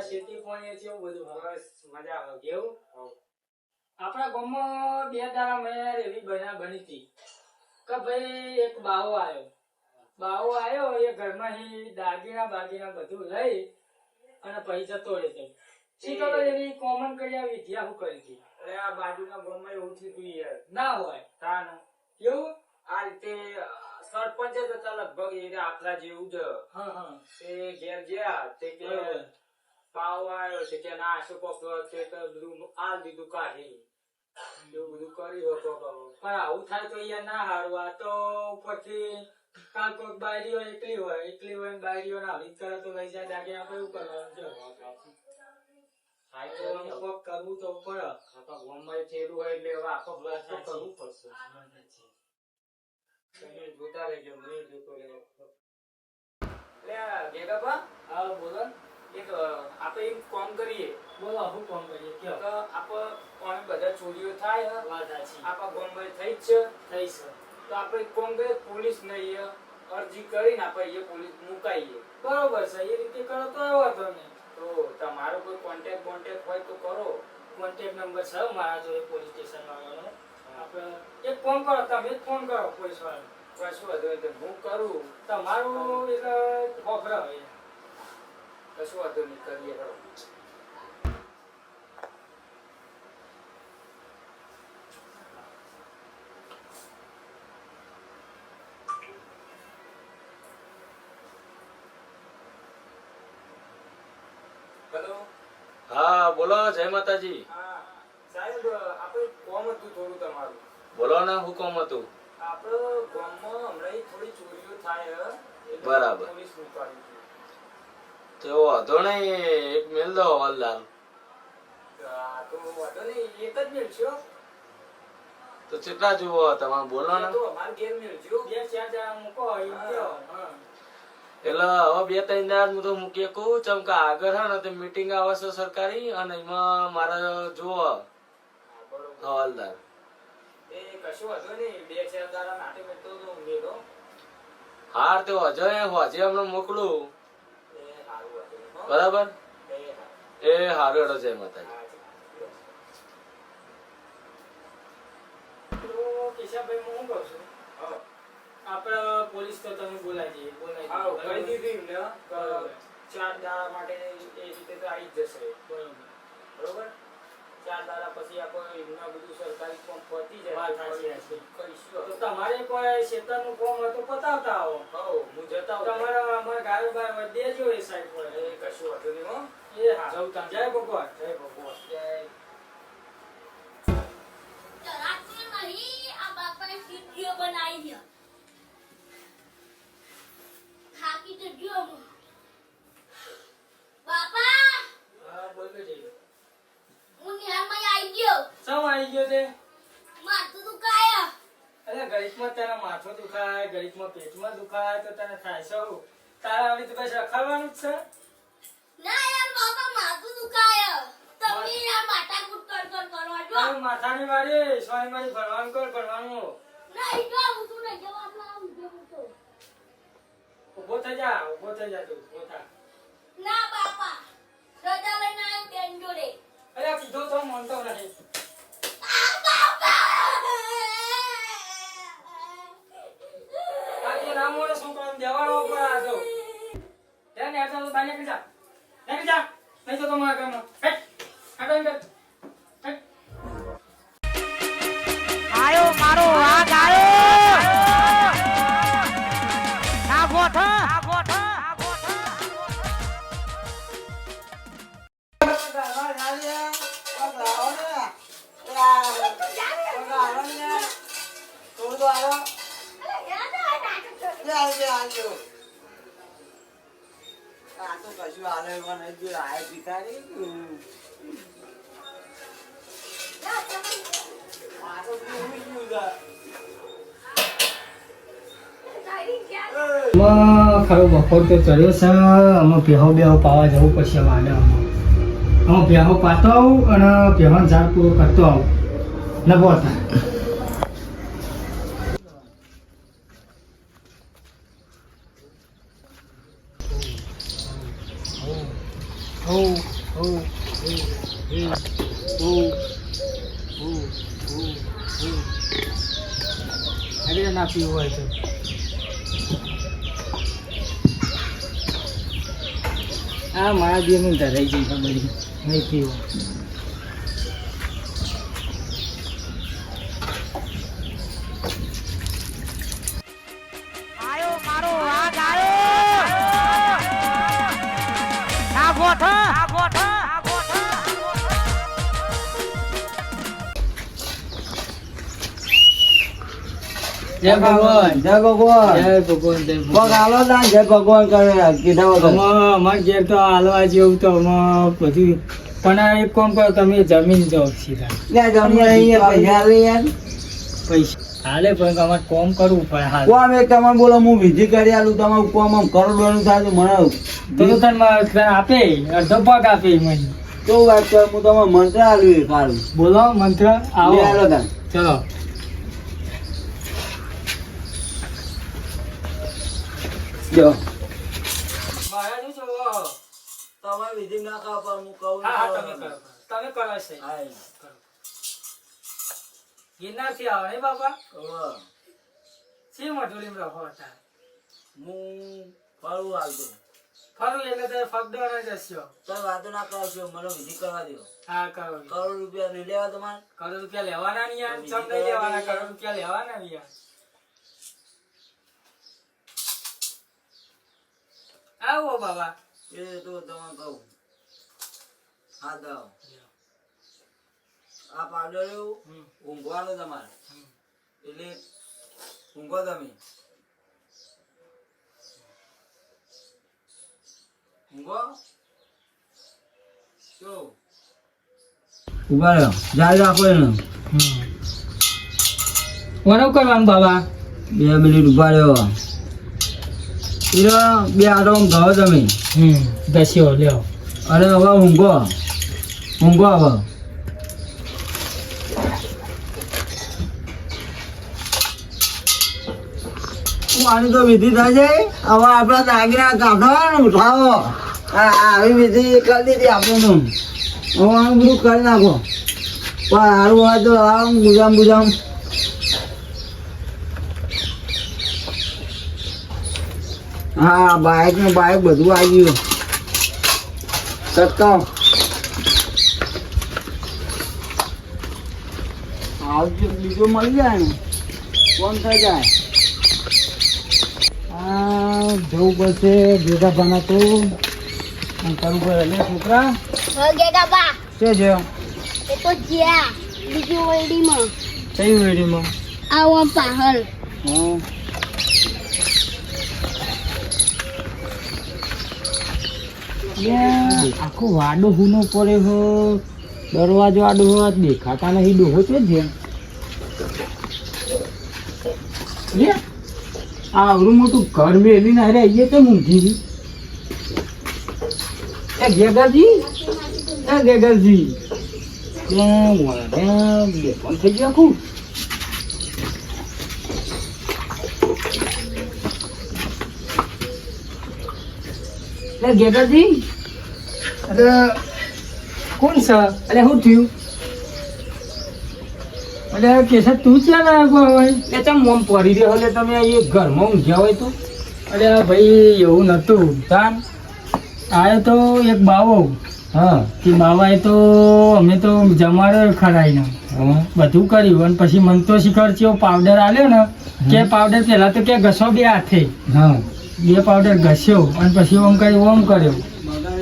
તમારા શેતી પાણી કેવું બધું. બસ મજા આવે. કેવું? આપણા ગામમાં બે દાડા મેર એવી બના બની હતી. કે ભાઈ એક બાવો આવ્યો બાવો આવ્યો એ ઘરમાં હી દાગીના બાગીના બધું લઈ અને પછી જતો રહેતો શીખો તો એની કોમન કર્યા વિદ્યા હું કરી હતી. અરે આ બાજુના ગામમાં એવું થયું યાર. ના હોય. તાનું એવું? આ રીતે સરપંચ જ હતા લગભગ એ આપણા જેવું જ. હા હા. તે ઘેર ગયા તે કે. પાવ આવ્યો છે કે ના શું કોક તે કે બધું આલ દીધું કાઢી એવું બધું કર્યું હતો પણ આવું થાય તો યાર ના હારવા. તો ઉપરથી કાલ કોઈક બાયરીઓ એકલી હોય એકલી હોય બાયરીઓ ના આવી કરે તો લઈ જાય દાગે આપણે એવું કરવાનું છે. તો તો કોક કરવું તો પડે. ગામમાં હોય એટલે હવે આખો પ્લાસ તો કરવું પડશે. જોતા રહેજો મેં જોતો રહ્યો બોલો. એક આપણે એમ કોમ કરીએ. બોલો હું કોમ કરીએ? તો આપ આપણે બધા ચોરીઓ થાય વાત સાચી આપણા ગામમાં થઈ જ છે. થઈ છે. તો આપણે કોમ કરીએ પોલીસ નહીં અરજી કરીને આપણે એ પોલીસ મુકાઈએ. બરોબર છે એ રીતે કરો તો એવો હતો ને તો તમારો કોઈ કોન્ટેક્ટ કોન્ટેક્ટ હોય તો કરો. કોન્ટેક્ટ નંબર છે મારા જોડે પોલીસ સ્ટેશન વાળાનો. આપણે એક ફોન કરો તમે ફોન કરો પોલીસ વાળાને. કશું વધુ હું કરું. તમારું એટલે ખોખરા હોય. કશું વધુ નહીં કરીએ હેલો હા બોલો જય માતાજી. હા સાહેબ આપણે કોમ હતું થોડું તમારું. બોલો ને હુકમ હતું? આપણો ગામમાં હમણાં થોડી ચોરીઓ થાય બરાબર. પોલીસ મુકાવી તો વાંધો નહીં એક મેલ દો હવાલદાર તો વાંધો નહીં એક જ મિલશો તો કેટલા જુઓ તમે બોલો ને તો અમારે ઘેર મિલજો બે એટલે હવે ત્રણ દાડ હું તો મૂકી શકું ચમ કે આગળ હે ને તે મીટિંગ આવે છે સરકારી અને એમાં મારે જુઓ હવાલદાર. એ કશું વાંધો નહીં બે ચાર દાડા નાટક કરતો તો મેલો હાર તે હજે હજે હમણાં મોકલું? બરાબર? એ હારું હેડો જય માતાજી. કેશાભાઈ હું કહું છું? હા. પોલીસ તો તમે દીધું એમને. કે બરોબર. ચાર દાડા માટે એ રીતે તો આવી જ જશે. બરોબર. બરોબર? ચાર દાડા પછી આપણે એમના બધું સરકારી ફોર્મ પતી જાય. તો તમારે કોઈ શેતાનનું કામ હોય તો પતાવતા આવો. હો હું જતા તમારા અમારા ગાયો બાય હોય દેજો એ સાઈડ પર એ કશું વાંધો નહીં હો. એ હા. જવું તમે જય ભગવાન. જય ભગવાન. જય. આ બનાવી છે. થાકી તો ગયો હું બાપા હા બોલતો જઈએ હું નિહાળમાં આવી ગયો આવી ગયો તે માથું દુખાય. અરે ગણિતમાં તારા માથું દુખાય ગણિતમાં પેટમાં દુખાય તો તને થાય શું તારા આવી તો બસ રખાવાનું જ છે? ના યાર બાપા માથું દુખાય. તમે યાર માથા કૂટ કર કર જો. તારું માથાની વાળી સોની મારી ભણવાનું કર ભણવાનું ઈ તો હું તું નહીં જવા આપણા આવું જો તો. ઊભો થઈ જા ઊભો થઈ જા તું ઊભો થા. ના બાપા રજા લઈને આવ્યો બેન જોડે અરે કીધું તો મનતો નહીં આ બાપા આ જે કામ દેવાનો ઉપર આ જો ત્યાં ને તો બાને કી જા નહીં જા નહીં તો તમારા કામમાં હેટ આગળ હેટ. આયો મારો વાઘ આયો. ના. ગોઠ ના. ગોઠ ના. ગોઠ ખરો બપોર તો ચડ્યો છે. આમાં ભેહો બેહો પાવા જવું પડશે મારે આમાં આમાં ભેહો પાતો આવું અને ભેહોનો ઝાડ પૂરો કરતો આવું. નભો હતા Oh. અરે ના પીવું હોય તો આ મારા બે નું ધરાઈ ગઈ ખબર નહીં પીવું. જય ભગવાન. જય ભગવાન. જય ભગવાન જય ભગવાન. હાલો દાન જય ભગવાન કરે કીધા વગર. અમારે ઘેર તો હાલવા જેવું તો આમાં બધું પણ એક કોમ કરો તમે જમીન જાઓ સીધા. અહીંયા પૈસા આલે યાર. પૈસા હાલે પણ તમારે કોમ કરવું પડે હાલ. કોમ એક તમે બોલો હું વિધિ કરી આલું તમારું કોમ આમ કરોડોનું થાય તો મને તો તને આપે અડધો પગ આપે મને. તો વાત કર હું તમારે મંત્ર આલું સારું બોલો મંત્ર આવો. હાલો તા ચલો. જો. છો તમે વિધિ ના ખાવ પણ હું કહું હા હા તમે કરો. તમે કરો છે હા ગિરનારથી આવો ને બાપા? હવે શી મજૂરી રહો હતા હું ફરું હાલતો ફરું એટલે તો ફગડો ને જસ્યો તમે વાતો ના કરશો મને વિધિ કરવા દો હા કરો. કરોડ રૂપિયા નહીં લેવા તમારે? કરોડ રૂપિયા લેવાના નહીં યાર. ચમ નહીં લેવાના? કરોડ રૂપિયા લેવાના નહીં યાર. આવો બાબા. એ તો તમે કહું. હા દાવ આ પાડો ઊંઘવાનું તમારે. એટલે ઊંઘો તમે. ઊંઘો. શું ઊભા રહ્યો. જાય રાખો એને. કોનો કરવાનું બાબા. બે મિનિટ ઊભા રહ્યો. એટલે બે આમ ગાઓ તમે હમ. દસ્યો લ્યો. અરે હવે ઊંઘો. ઊંઘો હવે. મારી તો વિધિ થાય છે. હવે આપણા દાગીના કાઢો ઉઠાવો. આવી વિધિ કરી દીધી આપણને હવે આનું બધું કરી નાખો. પણ સારું હોય તો આમ ગુજામ બુજામ. હા બાઇક ને બાઇક બધું આવી ગયું. સત્તો આવજો બીજો મળી જાય ને. કોણ થઈ જાય? હા જવું પડશે ભેગા બના તો. કરવું પડે લે છોકરા? છે એ તો જ્યાં બીજી વેડીમાં કઈ વેડીમાં આવો આમ પાહલ. હા. આખો વાડો હુનો પડે હો. દરવાજો આડો હો દેખાતા નહીં, ડોહો છે જે આ આવડું મોટું ઘર મેલી ના રે એ તો ઊંઘી એ ગેગરજી એ ગેગરજી. થઈ ગયા આખું. ગેગરજી અરે કોણ છે? અરે શું થયું. અરે કેસર તું ક્યાં આવ્યો હોય એ તમ મોમ પરી રહ્યો એટલે તમે એ ઘરમાં ઊંઘ્યા હોય તો. અરે ભાઈ એવું નહોતું તાન આયો તો એક બાવો. હા. તે બાવાએ તો અમે તો જમાડ્યો ખરાઈને બધું કર્યું અને પછી મન તો શીખર છે પાવડર આલ્યો ને કે પાવડર પહેલાં તો કે ઘસો બે હાથે. હા. બે પાવડર ઘસ્યો અને પછી ઓમ કરી ઓમ કર્યો.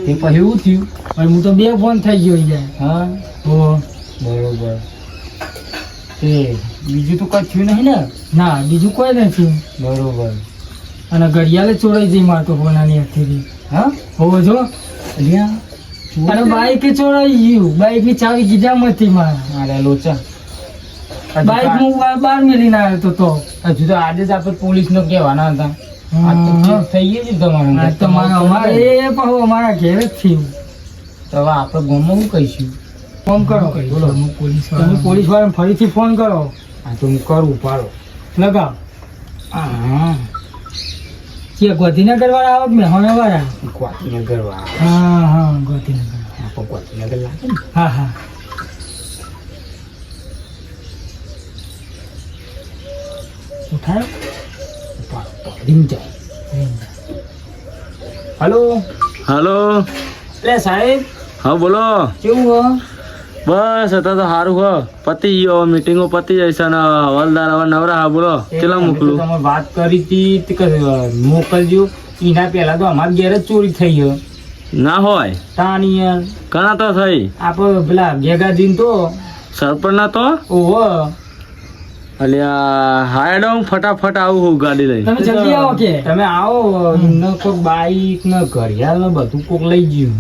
તે પછી એવું થયું. અને હું તો બે ફોન થઈ ગયો યાર હા? તો બરોબર. એ બીજું તો કઈ થયું નહીં ને? ના બીજું કોઈ નથી થયું. બરોબર. અને ઘડિયાળે ચોરાઈ જઈ મારતો ફોનાની હાથેથી હા? હોવો જો. અને બાઈક ચોરાઈ ગયું. બાઈકની ચાવી ગીજામાંથી મારા. અરે લોચા. બાઈક હું બાર મેલી ના આવ્યો તો તો. હજુ તો આજે જ આપણે પોલીસ નો કહેવાના હતા. થઈ ગયું છે તમારે. અમારે એ પણ અમારા ઘેર જ થયું. તો હવે આપણે ગામમાં શું કહીશું? ફોન કરો. બોલો. પોલીસ તમે પોલીસ વાળાને ફરીથી ફોન કરો. હા તો હું કરું પાડો. લગાવ. હા કે ગોધીનગર વાળા આવો મેહોણા વાળા ગોધીનગર વાળા હા હા ગોધીનગર. ગોધીનગર લાગે હા હા. હલો? હલો? એટલે સાહેબ હા બોલો. કેવું હો? બસ અત્યારે તો સારું હો. પતી ગયો મીટિંગો પતી જશે ને હવાલદાર હવે નવરા. હા બોલો. કેટલા મોકલું? તમે વાત કરી હતી મોકલજો. એના પહેલા તો અમારા ઘેર જ ચોરી થઈ ગયો ના હોય. તાની ઘણા તો થઈ? આપણે પેલા ભેગા દિન તો? સરપંચ ના તો? ઓહો. અલ્યા હા એડો હું ફટાફટ આવું હું ગાડી લઈ તમે જલ્દી આવો કે. તમે આવો ન કોક બાઈક ન ઘડિયાળ ન બધું કોક લઈ ગયું.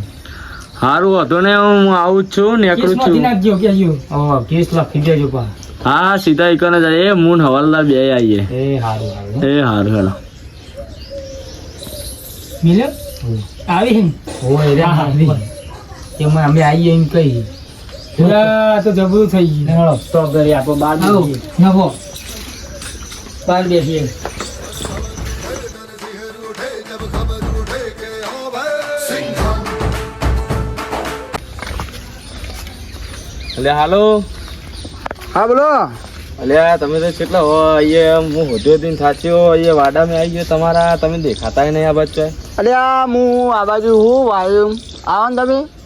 હારું હતો ને હું આવું જ છું નીકળું છું. નાખજો કે હજુ? ઓ કેસ લખી દેજો પા હા હા સીધા ઈકને જાય. એ મૂન હવાલદાર બે આવીએ એ હારું હારું. એ હારું હેલો. મિલ્યો આવી ઓ એ હા, હા, રે એમાં અમે આઈએ એમ કહી. તો જબરું થઈ ગયું. હેળો, તો બાર નવો બાર બેસીએ. એટલે હાલો. હા બોલો. અલ્યા તમે તો કેટલા હો અહીંયા હું હોદ્યો દિન થાચ્યો અહીંયા વાડામાં આવી ગયો તમારા. તમે દેખાતાય નહીં આ બચ્ચો અરે આ હું આ બાજુ હું વાયુ. આવો ને તમે.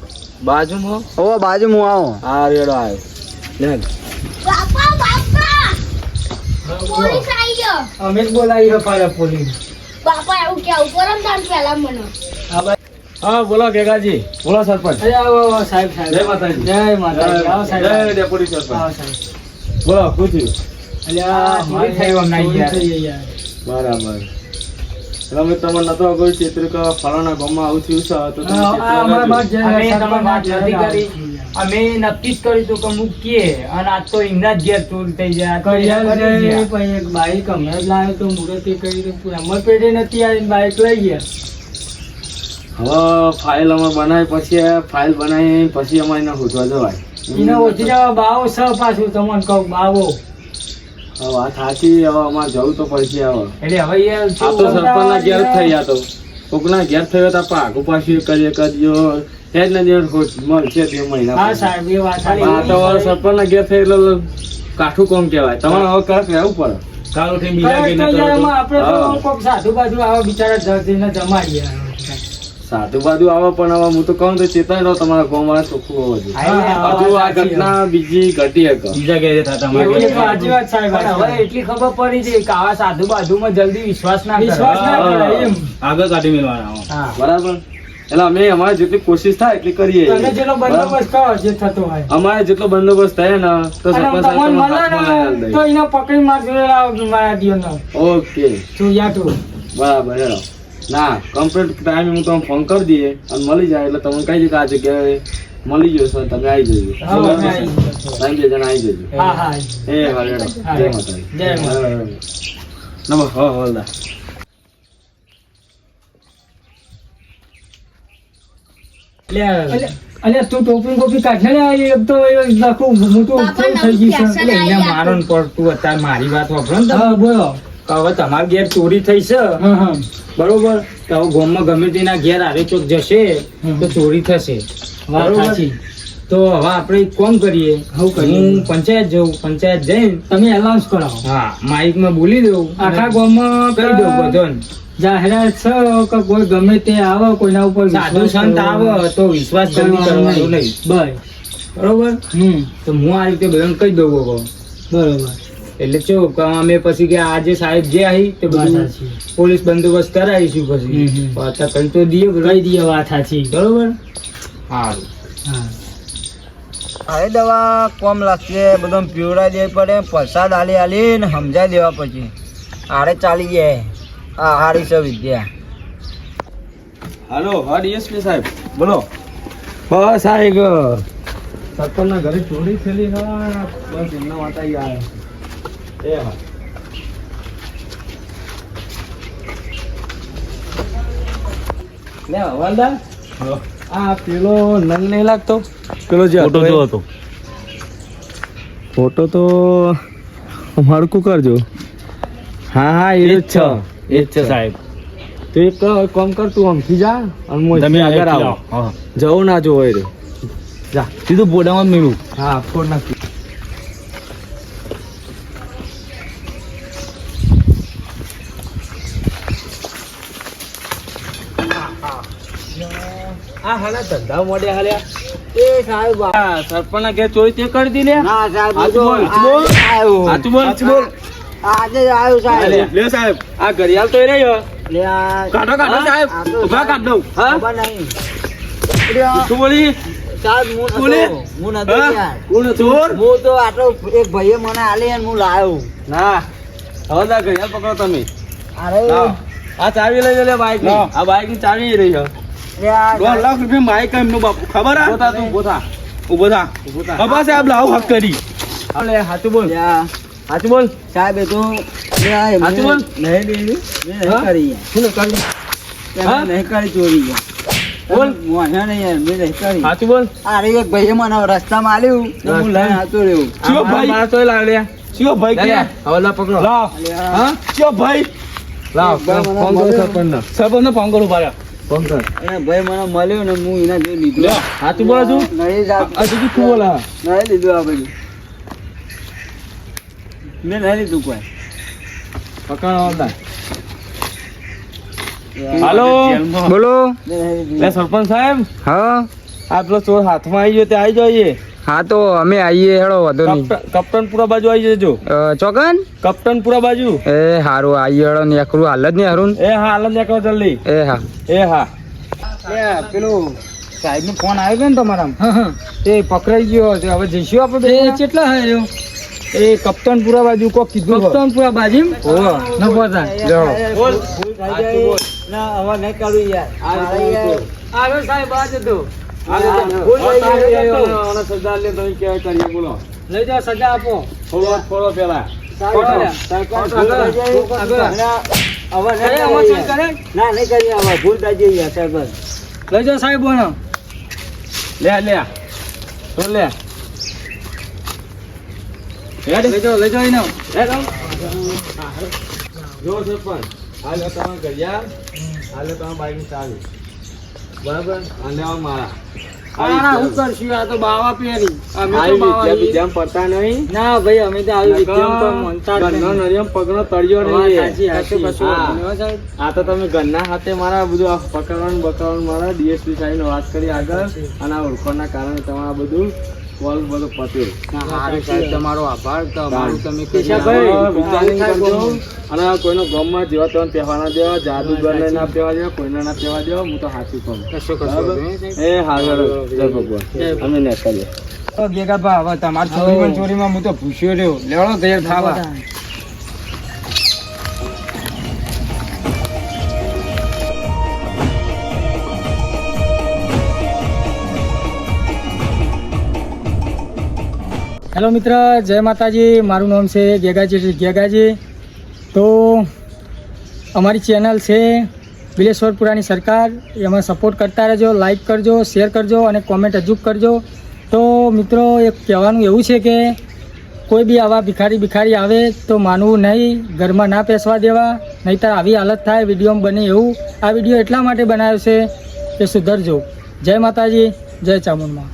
બાજુમાં ઓ બાજુ હું આવો. હા રેડો આવ્યો લે. બાપા બાપા! પોલીસ આવી ગયો. અમે જ બોલાવી પાડે પોલીસ. બાપા એવું કે ઉપરમ દાન પેલા મને. હા બોલો ગેગાજી બોલો સરપંચ. અરે આવો આવો સાહેબ સાહેબ. જય માતાજી. જય માતાજી. આવો જય સાહેબ ડેપ્યુટી સરપંચ. આવો સાહેબ. બોલો પૂછ્યું. અલ્યા મારી થઈ એમ નહીં યાર. બરાબર. એટલે મેં તમને નતો કોઈ ચિત્ર ફલાણા ગામમાં આવું થયું છે? તો તમે હા, સરપંચ વાત નથી કરી. અમે નક્કી જ કર્યું હતું કે મૂકીએ અને આજ તો ઇંગના જ ઘેર ચોરી થઈ જાય. પછી એક બાઈક અમે જ લાવ્યો તો મુહૂર્તે કરી અમર પેઢી નથી આવી બાઈક લઈ ગયા. હવે ફાઇલ અમે બનાવી પછી ફાઇલ બનાવી પછી અમારે એને શોધવા જવાય. એને ઓછી જવા બાવો સ પાછું તમને કહું બાવો. વાત સાચી હવે અમારે જવું તો પડશે હવે. એટલે હવે યાર આ તો સરપંચના ઘેર થઈ તો. કોકના ઘેર થયો તો આપણે આગુ પાછું કરીએ કરજો એ જ નથી મળશે બે મહિના હા. સાહેબ એ વાત આ તો હવે સરપંચના ઘેર થઈ એટલે કાઠું કોમ કહેવાય? તમારે હવે કડક રહેવું પડે. કાલ ઉઠીને બીજા ઘેર આપણે તો- તો કોક સાધુ બાજુ આવા બિચારા ધરતીને જમાડીએ. સાધુ બાજુ આવે પણ હવે હું તો કહું તો ચેતાઈ રહો તમારા ગામમાં ચોખ્ખું હોવું જોઈએ. હજુ આ ઘટના બીજી ઘટી શકે બીજા ઘેરે સાચી વાત સાહેબ હવે એટલી ખબર પડી છે કે આવા સાધુ બાજુમાં જલ્દી વિશ્વાસ ના વિશ્વાસ ના કરો. આગળ કાઢી મેળવાના હા. બરાબર. એટલે અમે અમારે જેટલી કોશિશ થાય એટલી કરીએ. જેટલો બંદોબસ્ત જે થતો હોય. અમારે જેટલો બંદોબસ્ત થાય ને તો સરપંચ પકડી માર જોડે લાવો મારા દિયોનો. દે. ઓકે તું. બરાબર હેલો. ના કમ્પ્લીટ ટાઈમે હું તમને ફોન કરી દઈએ અને મળી જાય એટલે તમને કહી જગ્યા આ જગ્યાએ મળી જશો તમે આવી જજો. હા, બરાબર અમે છે? આવી જશું. ત્રણ બે જણા આવી જજો એ હરે જય માતાજી. જય માતાજી. હો અલ્યા અલ્યા તું ટોપી કોપી કાઢે. ને એક તો મોટું થઈ ગયું છે. એટલે મારો પડતું અત્યારે મારી વાત વાપરો ને તમે. બોલો. હવે તમારા ઘેર ચોરી થઈ છે. હા હા. બરોબર? તો ગામમાં ગમે તેના ઘેર આવે ચોક જશે તો ચોરી થશે. તો હવે આપણે એક કરીએ. હું પંચાયત જઉં પંચાયત જઈને તમે એલાઉન્સ કરાવો. હા. માઇકમાં બોલી દઉં. આખા ગામમાં કરી દઉં બધાને. જાહેરાત છે કે કોઈ ગમે તે આવે કોઈના ઉપર સાધુ સંત આવે તો વિશ્વાસ જલ્દી કરવાનો નહીં. બસ. બરોબર? હમ. તો હું આ રીતે બધાને કહી દઉં બરોબર. એટલે શું અમે પછી કે આજે સાહેબ જે આવી તે બધું પોલીસ બંદોબસ્ત કરાવીશું પછી. પાછા કઈ તો દઈએ બધા. દઈએ વાત સાચી. બરોબર? સારું હા. દવા કોમ લાગશે બધું પીવડાવી દેવી પડે પ્રસાદ આલી આલી ને સમજાવી દેવા પછી. આરે ચાલી જાય આ હારી છે વિદ્યા. હાલો હા ડીએસપી સાહેબ બોલો. બસ સાહેબ સરપંચના ઘરે ચોરી થયેલી હા બસ એમના માટે આવ્યો એ હા લે હવાલદાર આ પેલો નંગ નહીં લાગતો? પેલો જે ફોટો જો હતો. ફોટો તો હડકું કરજો. હા હા એ જ છે. એ જ છે સાહેબ. તો એક કામ કર તું આમથી જા અને હું તમે આગળ આવો. જવું ના જોવો એ જા. સીધું બોડામાં મેળવું. હા ફોડ નાખી. આ હાલા ધંધા મોડે હાલ્યા. એ સાહેબ આ સરપંચના ઘેર ચોરી તે કરી દી લે ના સાહેબ બોલ, બોલ. આવ્યો. બોલ. બોલ. આજે આવ્યો સાહેબ. લે સાહેબ. આ ઘડિયાળ તો એ રહ્યો. કાઢો કાઢો સાહેબ. તો ઊભા કાઢ દઉં. હા? ખબર નહીં. લે આ- શું બોલી? સાહેબ હું નતો. બોલે? હું નતો હા? યાર. કોણ ચોર હું તો આટલો ભાઈએ મને આલી અને હું લાવ્યો. ના. હવે ના ઘડિયાળ પકડો તમે. અરે. આ ચાવી લઈ લે બાઈક આ બાઈકની ચાવી રહી દોઢ લાખ રૂપિયા માઇક એમનું બાપુ. ખબર આ બોતા તું બોતા ઊભો થા. ઊભો થા. ખબર સાહેબ લાવ હક કરી? અલે હાચું બોલ. હાચું બોલ. સાહેબ એ તો હાચું બોલ? નહીં. મેં નહીં કરી શું કરી? નહીં કરી ચોરી. બોલ. મોઢા નહીં યાર, મેં નહીં કરી. હાચું બોલ. અરે એક ભાઈએ મને રસ્તામાં આલ્યું. ને હું? લઈને આવતો રહ્યો. ચિયો ભાઈ? મારા તોય લાવ ચિયો ભાઈ. કે હવે લા પકડો. લાવ. હા. ચિયો ભાઈ? લાવ ફોન કરો. સરપંચ ફોન કરું પાડ્યા ફોન કર ભાઈ મને મળ્યો ને હું એના જોઈ લીધું. હાચું બોલે છું નહીં આ તું શું બોલા? નહીં લીધું આ બધું. મેં નહીં લીધું કોઈ. પકડો લા હાલો બોલો. સરપંચ સાહેબ. હા. આ પેલો ચોર હાથમાં આવી ગયો તે આવી જઈએ. હા તો અમે આવીએ હેડો વધુ નહીં. કપ્ટનપુરા બાજુ આવી જજો. ચોકન? કપ્ટનપુરા બાજુ. એ હારું આવીએ હેડો ને એકરું હાલ જ નહીં હારું એ હા હાલ નીકળો જલ્દી. એ હા. એ હા. એ પેલું સાહેબ નો ફોન આવ્યો ને તમારા તે પકડાઈ ગયો છે. હવે જઈશું આપણે એ કેટલા હે રહ્યો? એ કપ્તાનપુરા બાજુ કો કીધું. કપ્તાનપુરા બાજુ ઓ ન પહોંચાય લેવડો. બોલ. ના હવે નહીં કાઢું યાર. મારે સાહેબ આ જતો લઈ જાઓ સજા આપો. થોડો થોડો પેલા લઈ જાઓ સાહેબ લે લે. તો લે. લઈ જાઓ લઈ જાઓ એને. જો સરપંચ. આ લો તમારા ઘડિયાળ. આ લો તમારા બાઈકની ચાવી બરાબર? અને મારા. આના હું કરશું આ તો બાવા પહેરી. અમે તો બાવા વિદ્યા પડતા નહીં? ના ભાઈ અમે તો આવી વિદ્યામાં તો માનતા જ નરિયમ પગનો તળિયો વાત નહીં સાચી, સાચી. કશું કશું હા. વાંધો નહીં હો સાહેબ. આ તો તમે ઘરના હાથે મારા બધું પકડવાનું બકડવાનું મારા ડીએસપી વાત કરી આગળ. અને આ ઓળખોના કારણે તમારા બધું કોલ બધો પત્યું. સારું સાહેબ તમારો આભાર. તમારું તમે અને કોઈનો ગમમાં જેવા તેવા પહેવા ના દેવા જાદુગરને ના પહેવા દેવા કોઈને ના પહેવા દેવા હું તો હાથી કહું. બરાબર? એ હારું જય ભગવાન. અમે નેકળીએ ગેગાભા હવે તમારી ચોરીમાં ચોરીમાં હું તો ભૂસ્યો રહ્યો. લેવાનો ઘેર ખાવા હેલો મિત્ર, જય માતાજી. મારું નામ છે ગેગાજી ગેગાજી. તો અમારી ચેનલ છે બિલેશ્વરપુરાની સરકાર. એમાં સપોર્ટ કરતા રહેજો લાઇક કરજો શેર કરજો અને કોમેન્ટ હજુ કરજો. તો મિત્રો, એક કહેવાનું એવું છે કે કોઈ બી આવા ભિખારી ભિખારી આવે તો માનવું નહીં, ઘરમાં ના પેસવા દેવા, નહીંતર આવી હાલત થાય વિડીયોમાં બને એવું. આ વીડિયો એટલા માટે બનાવ્યો છે કે સુધરજો. જય માતાજી, જય ચામુંડમાં.